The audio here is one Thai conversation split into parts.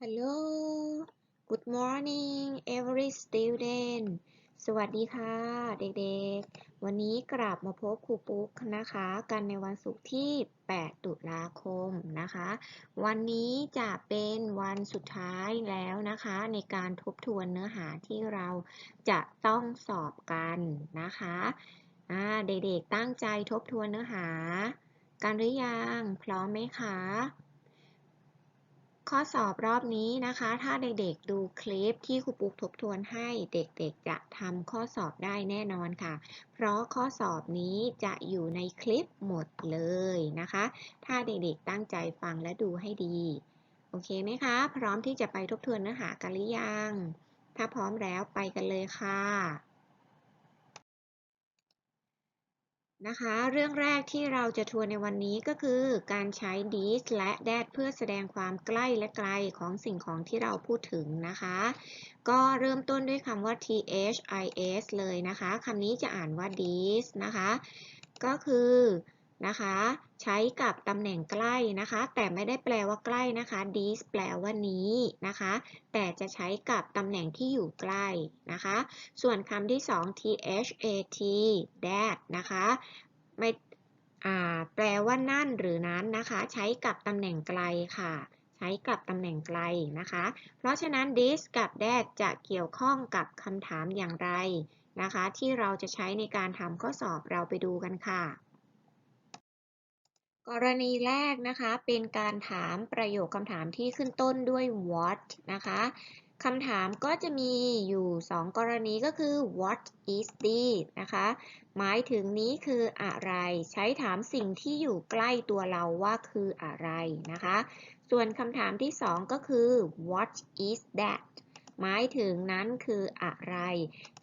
Hello Good morning every student สวัสดีค่ะ เด็กๆ วันนี้กลับมาพบครูปุ๊กนะคะ กันในวันศุกร์ที่ 8 ตุลาคมนะคะ วันนี้จะเป็นวันสุดท้ายแล้วนะคะ ในการทบทวนเนื้อหาที่เราจะต้องสอบกันนะคะเด็กๆตั้งใจทบทวนเนื้อหา กันหรือยัง พร้อมไหมคะ ข้อสอบรอบนี้นะคะ ถ้าเด็กๆดูคลิปที่ครูปุ๊กทบทวนให้เด็กๆจะทำข้อสอบได้แน่นอนค่ะ เพราะข้อสอบนี้จะอยู่ในคลิปหมดเลยนะคะ ถ้าเด็กๆตั้งใจฟังและดูให้ดี โอเคไหมคะ พร้อมที่จะไปทบทวนเนื้อหากันหรือยัง ถ้าพร้อมแล้วไปกันเลยค่ะ นะคะ เรื่องแรกที่เราจะทัวร์ในวันนี้ก็คือการใช้ this และ that เพื่อแสดงความใกล้และไกลของสิ่งของที่เราพูดถึงนะคะ ก็เริ่มต้นด้วยคำว่า this เลยนะคะคำนี้จะอ่านว่า this นะคะ ก็คือ นะคะ ใช้กับตำแหน่งใกล้นะคะ แต่ไม่ได้แปลว่าใกล้นะคะ this แปลว่านี้นะคะ แต่จะใช้กับตำแหน่งที่อยู่ใกล้นะคะ ส่วนคำที่สอง that that นะคะไม่แปลว่านั่นหรือนั้นนะคะ ใช้กับตำแหน่งไกลค่ะ ใช้กับตำแหน่งไกลนะคะ เพราะฉะนั้น this กับ that จะเกี่ยวข้องกับคำถามอย่างไรนะคะ ที่เราจะใช้ในการทำข้อสอบเราไปดูกันค่ะ กรณีแรกนะคะเป็นการถามประโยคคำถามที่ขึ้นต้นด้วย what นะคะคำถามก็จะมีอยู่ 2 กรณีก็คือ what is this นะคะ หมายถึงนี้คืออะไร ใช้ถามสิ่งที่อยู่ใกล้ตัวเราว่าคืออะไรนะคะ ส่วนคำถามที่ 2 ก็คือ what is that หมายถึงนั้นคืออะไร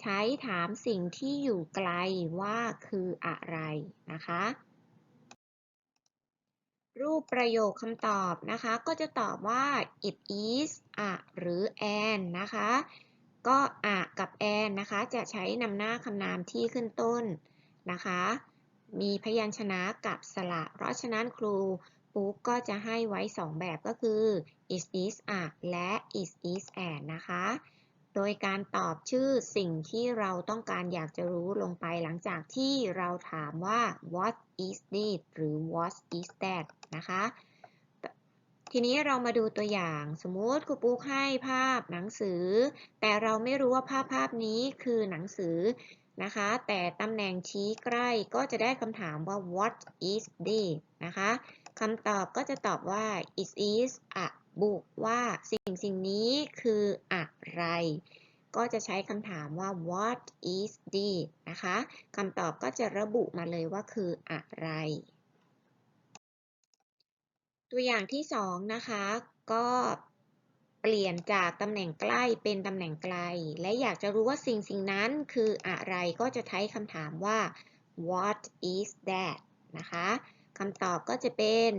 ใช้ถามสิ่งที่อยู่ไกลว่าคืออะไรนะคะ รูปประโยคคำตอบนะคะ ก็จะตอบว่า it is a หรือ an นะคะ ก็ a กับ an นะคะ จะใช้นำหน้าคำนามที่ขึ้นต้นนะคะ มีพยัญชนะกับสระ เพราะฉะนั้นครูปุ๊กก็จะให้ไว้ 2 แบบก็คือ is is a และ is is an นะคะ โดยการตอบชื่อสิ่งที่เราต้องการอยากจะรู้ลงไปหลังจากที่เราถามว่า what is this หรือ what is that นะคะ ทีนี้เรามาดูตัวอย่างสมมติครูปุ๊กให้ภาพหนังสือ แต่เราไม่รู้ว่าภาพภาพนี้คือหนังสือนะคะ แต่ตำแหน่งชี้ใกล้ก็จะได้คำถามว่า what is this นะคะ คำตอบก็จะตอบว่า it is a บุว่าสิ่งสิ่งนี้คืออะไร ก็จะใช้คำถามว่า what is this นะคะคำตอบก็จะระบุมาเลยว่าคืออะไร ตัวอย่างที่สองนะคะ ก็เปลี่ยนจากตำแหน่งใกล้เป็นตำแหน่งไกล และอยากจะรู้ว่าสิ่งสิ่งนั้นคืออะไรก็จะใช้คำถามว่า what is that นะคะ คำตอบก็จะเป็น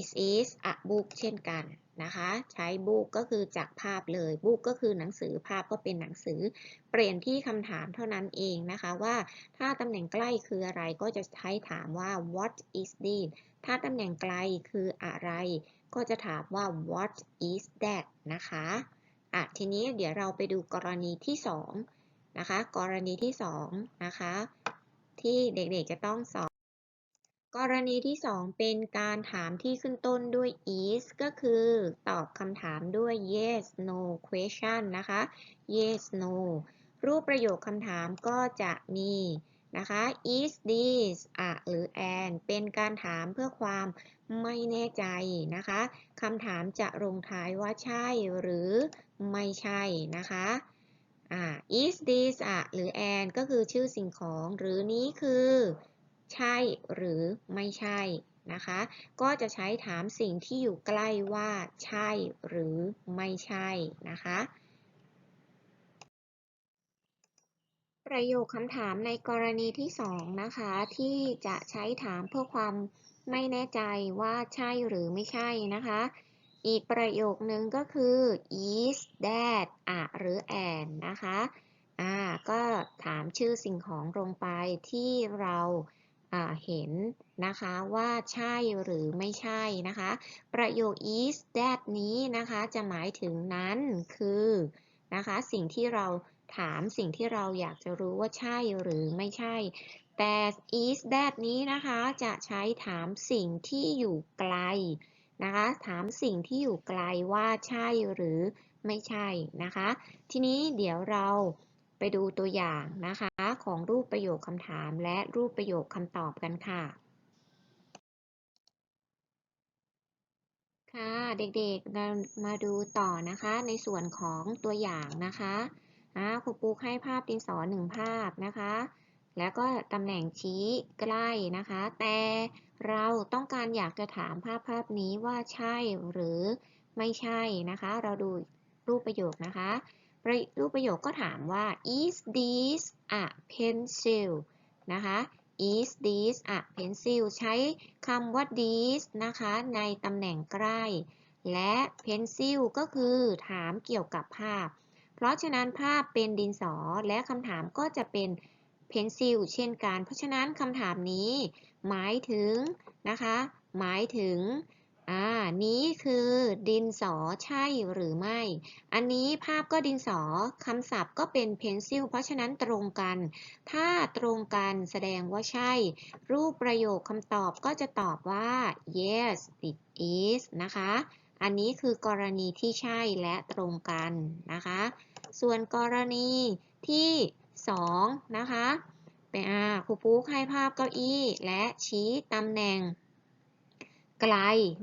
is is a book เช่นกันนะคะ ใช้ book ก็คือจากภาพเลย book ก็คือหนังสือภาพก็เป็นหนังสือ เปลี่ยนที่คำถามเท่านั้นเองนะคะว่าถ้าตำแหน่งใกล้คืออะไรก็จะใช้ถามว่า what is this ถ้าตำแหน่งไกลคืออะไร ก็จะถามว่า what is that นะคะอะทีนี้เดี๋ยวเราไปดูกรณีที่2นะคะ กรณีที่2นะคะ ที่เด็กๆจะต้องสอบ กรณีที่ 2 เป็นการถามที่ขึ้นต้นด้วย is ก็คือตอบคำถามด้วย yes no question นะคะ yes no รูปประโยคคำถามก็จะมีนะคะ is this a หรือ an เป็นการถามเพื่อความไม่แน่ใจนะคะคำถามจะลงท้ายว่าใช่หรือไม่ใช่นะคะ is this a หรือ an ก็คือชื่อสิ่งของหรือนี้คือ ใช่หรือไม่ใช่นะคะ ก็จะใช้ถามสิ่งที่อยู่ใกล้ว่า ใช่หรือไม่ใช่นะคะ ประโยคคำถามในกรณีที่ 2 นะคะ ที่จะใช้ถามเพื่อความไม่แน่ใจว่าใช่หรือไม่ใช่นะคะ อีกประโยคนึงก็คือ is that อะหรือ an นะคะ อ่า ก็ถามชื่อสิ่งของลงไปที่เราอ่า เห็นนะคะว่าใช่หรือไม่ใช่นะคะ ประโยค is that นี้นะคะจะหมายถึงนั้นคือนะคะสิ่งที่เราถามสิ่งที่เราอยากจะรู้ว่าใช่หรือไม่ใช่ แต่ is that นี้นะคะจะใช้ถามสิ่งที่อยู่ไกลนะคะถามสิ่งที่อยู่ไกลว่าใช่หรือไม่ใช่นะคะ ทีนี้เดี๋ยวเรา ไปดูตัวอย่างนะคะ ของรูปประโยคคำถามและรูปประโยคคำตอบกันค่ะ ค่ะเด็กๆเรามาดูต่อนะคะในส่วนของตัวอย่างนะคะอ่าครูปุ๊กให้ภาพดินสอหนึ่งภาพนะคะ แล้วก็ตำแหน่งชี้ใกล้นะคะ แต่เราต้องการอยากจะถามภาพภาพนี้ว่าใช่หรือไม่ใช่นะคะ เราดูรูปประโยคนะคะ รูปประโยคก็ถามว่า is this a pencil นะคะ is this a pencil ใช้คำว่า this นะคะในตำแหน่งใกล้ และ pencil ก็คือถามเกี่ยวกับภาพ เพราะฉะนั้นภาพเป็นดินสอและคำถามก็จะเป็น pencil เช่นกัน เพราะฉะนั้นคำถามนี้ หมายถึงนะคะ หมายถึง อ่า นี้คือดินสอใช่หรือไม่ อันนี้ภาพก็ดินสอคำศัพท์ก็เป็น pencil เพราะฉะนั้นตรงกัน ถ้าตรงกันแสดงว่าใช่ รูปประโยคคำตอบก็จะตอบว่า yes it is นะคะ อันนี้คือกรณีที่ใช่และตรงกันนะคะ ส่วนกรณีที่ 2 นะคะเป็นอ่าครูปุ๊กให้ภาพเก้าอี้และชี้ตำแหน่ง ไกล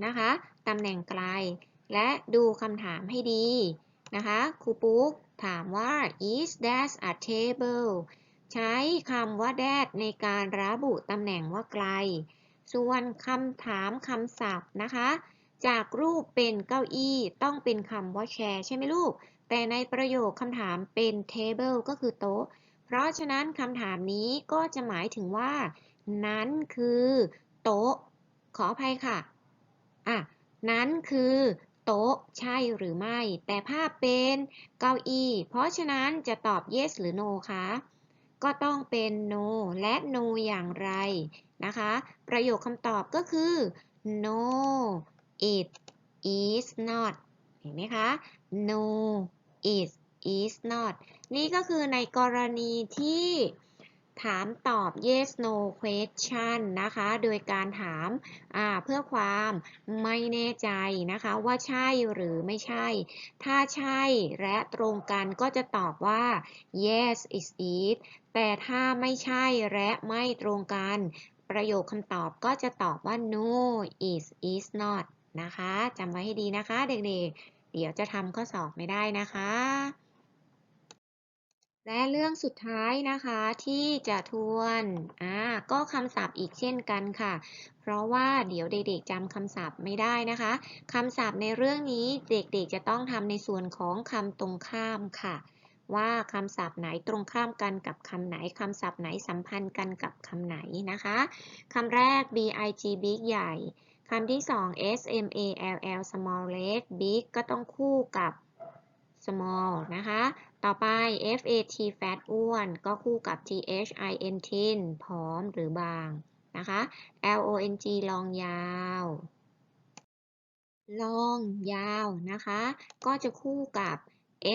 นะคะตำแหน่งไกล และดูคำถามให้ดีนะคะครูปุ๊กถามว่า is that a table ใช้คำว่า that ในการระบุตำแหน่งว่าไกล ส่วนคำถามคำศัพท์นะคะ จากรูปเป็นเก้าอี้ต้องเป็นคำว่า chair ใช่ไหมลูก แต่ในประโยคคำถามเป็น table ก็คือโต๊ะ เพราะฉะนั้นคำถามนี้ก็จะหมายถึงว่า นั้นคือ โต๊ะ ขออภัยค่ะ อะ นั้นคือโต๊ะใช่หรือไม่ แต่ภาพเป็นเก้าอี้ เพราะฉะนั้นจะตอบ yes หรือ no คะ ก็ต้องเป็น no และ no อย่างไรนะคะ ประโยคคำตอบก็คือ no it is not เห็นไหมคะ no it is not นี่ก็คือในกรณีที่ ถามตอบ yes no question นะคะ โดยการถามเพื่อความไม่แน่ใจนะคะว่าใช่หรือไม่ใช่ ถ้าใช่และตรงกันก็จะตอบว่า yes it is แต่ถ้าไม่ใช่และไม่ตรงกัน ประโยคคำตอบก็จะตอบว่า no it is not นะคะจำไว้ให้ดีนะคะเด็กๆ เดี๋ยวจะทำข้อสอบไม่ได้นะคะ และเรื่องสุดท้ายนะคะที่จะทวนอ่าก็คำศัพท์อีกเช่นกันค่ะ เพราะว่าเดี๋ยวเด็กๆจำคำศัพท์ไม่ได้นะคะคำศัพท์ในเรื่องนี้เด็กๆจะต้องทำในส่วนของคำตรงข้ามค่ะ ว่าคำศัพท์ไหนตรงข้ามกันกับคำไหนคำศัพท์ไหนสัมพันธ์กันกับคำไหนนะคะคำแรก big big ใหญ่คำที่สอง small small เล็ก big ก็ต้องคู่กับ small นะคะ ต่อไป fat fat อ้วน ก็คู่กับ th in thin ผอมหรือบางนะคะ long ลองยาวลองยาวนะคะ ก็จะคู่กับ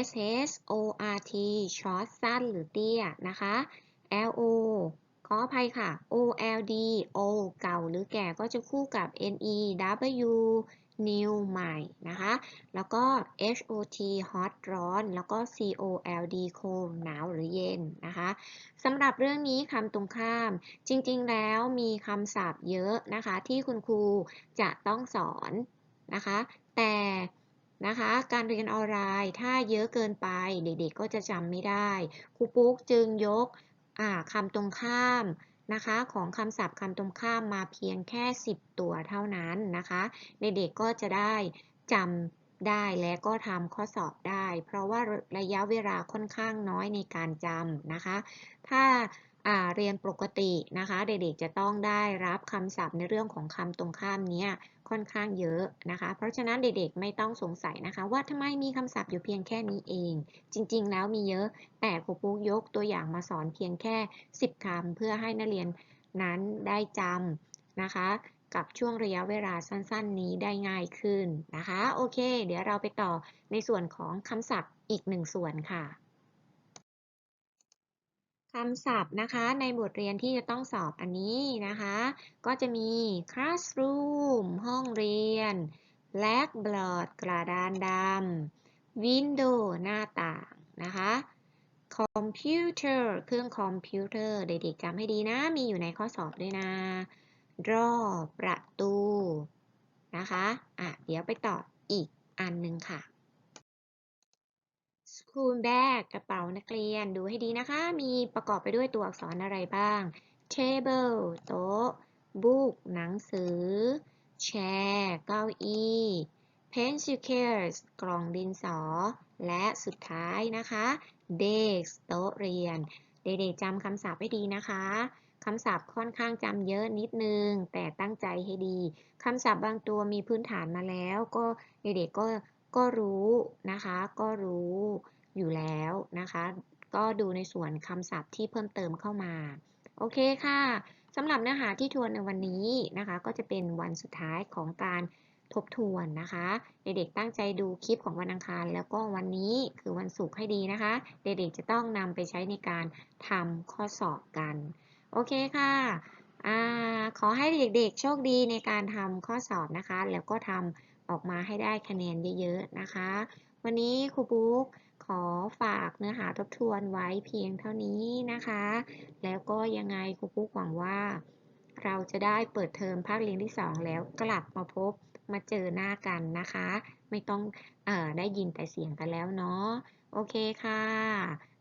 sh ort short สั้นหรือเตี้ยนะคะ lo ขออภัยค่ะ old o เก่าหรือแก่ก็จะคู่กับ new new ใหม่นะคะ แล้วก็ hot hot ร้อน แล้วก็ cold cold หนาวหรือเย็นนะคะสำหรับเรื่องนี้คำตรงข้าม จริงๆ แล้วมีคำศัพท์เยอะนะคะ ที่คุณครูจะต้องสอนนะคะ แต่นะคะการเรียนออนไลน์ถ้าเยอะเกินไปเด็กๆก็จะจำไม่ได้ครูปุ๊กจึงยก คำตรงข้ามนะคะของคำศัพท์คำตรงข้ามมาเพียงแค่ 10 ตัวเท่านั้นนะคะ ในเด็กก็จะได้จำได้และก็ทำข้อสอบได้ เพราะว่าระยะเวลาค่อนข้างน้อยในการจำนะคะ ถ้า เรียนปกตินะคะ เด็กๆจะต้องได้รับคำศัพท์ในเรื่องของคำตรงข้ามนี้ค่อนข้างเยอะนะคะ เพราะฉะนั้นเด็กๆไม่ต้องสงสัยนะคะ ว่าทำไมมีคำศัพท์อยู่เพียงแค่นี้เอง จริงๆ แล้วมีเยอะแต่ครูปุ๊กยกตัวอย่างมาสอนเพียงแค่ 10คำเพื่อให้นักเรียนนั้นได้จำนะคะ กับช่วงระยะเวลาสั้นๆ นี้ได้ง่ายขึ้นนะคะ โอเค เดี๋ยวเราไปต่อในส่วนของคำศัพท์อีกหนึ่งส่วนค่ะ คำศัพท์นะคะในบทเรียนที่จะต้องสอบอันนี้นะคะ ก็จะมี classroom ห้องเรียน blackboard กระดานดำ window หน้าต่างนะคะ computer เครื่องคอมพิวเตอร์เด็กๆจำให้ดีนะ มีอยู่ในข้อสอบด้วยนะ draw ประตูนะคะ อะ เดี๋ยวไปต่ออีกอันหนึ่งค่ะ school bag กระเป๋านักเรียนดูให้ดีนะคะ มีประกอบไปด้วยตัวอักษรอะไรบ้าง table โต๊ะ book หนังสือ chair เก้าอี้ pencil case กล่องดินสอ และสุดท้ายนะคะ desk โต๊ะเรียน เด็กๆจำคำศัพท์ให้ดีนะคะคำศัพท์ค่อนข้างจำเยอะนิดนึง แต่ตั้งใจให้ดีคำศัพท์บางตัวมีพื้นฐานมาแล้ว ก็เด็กๆก็ก็รู้นะคะ ก็รู้ อยู่แล้วนะคะ ก็ดูในส่วนคำศัพท์ที่เพิ่มเติมเข้ามา โอเคค่ะสำหรับเนื้อหาที่ทวนในวันนี้นะคะ ก็จะเป็นวันสุดท้ายของการทบทวนนะคะ เด็กๆตั้งใจดูคลิปของวันอังคาร แล้วก็วันนี้คือวันศุกร์ให้ดีนะคะ เด็กๆจะต้องนำไปใช้ในการทำข้อสอบกัน โอเคค่ะอขอให้เด็กๆ โชคดีในการทำข้อสอบนะคะ แล้วก็ทำออกมาให้ได้คะแนนเยอะๆนะคะ วันนี้ครูบุ๊ก ขอฝากเนื้อหาทบทวนไว้เพียงเท่านี้นะคะ แล้วก็ยังไงครูปุ๊กหวังว่า เราจะได้เปิดเทอมภาคเรียนที่ 2 แล้วกลับมาพบมาเจอหน้ากันนะคะ ไม่ต้องอได้ยินแต่เสียงกันแล้วเนาะโอเคค่ะ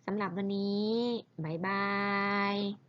สำหรับวันนี้ บ๊ายบาย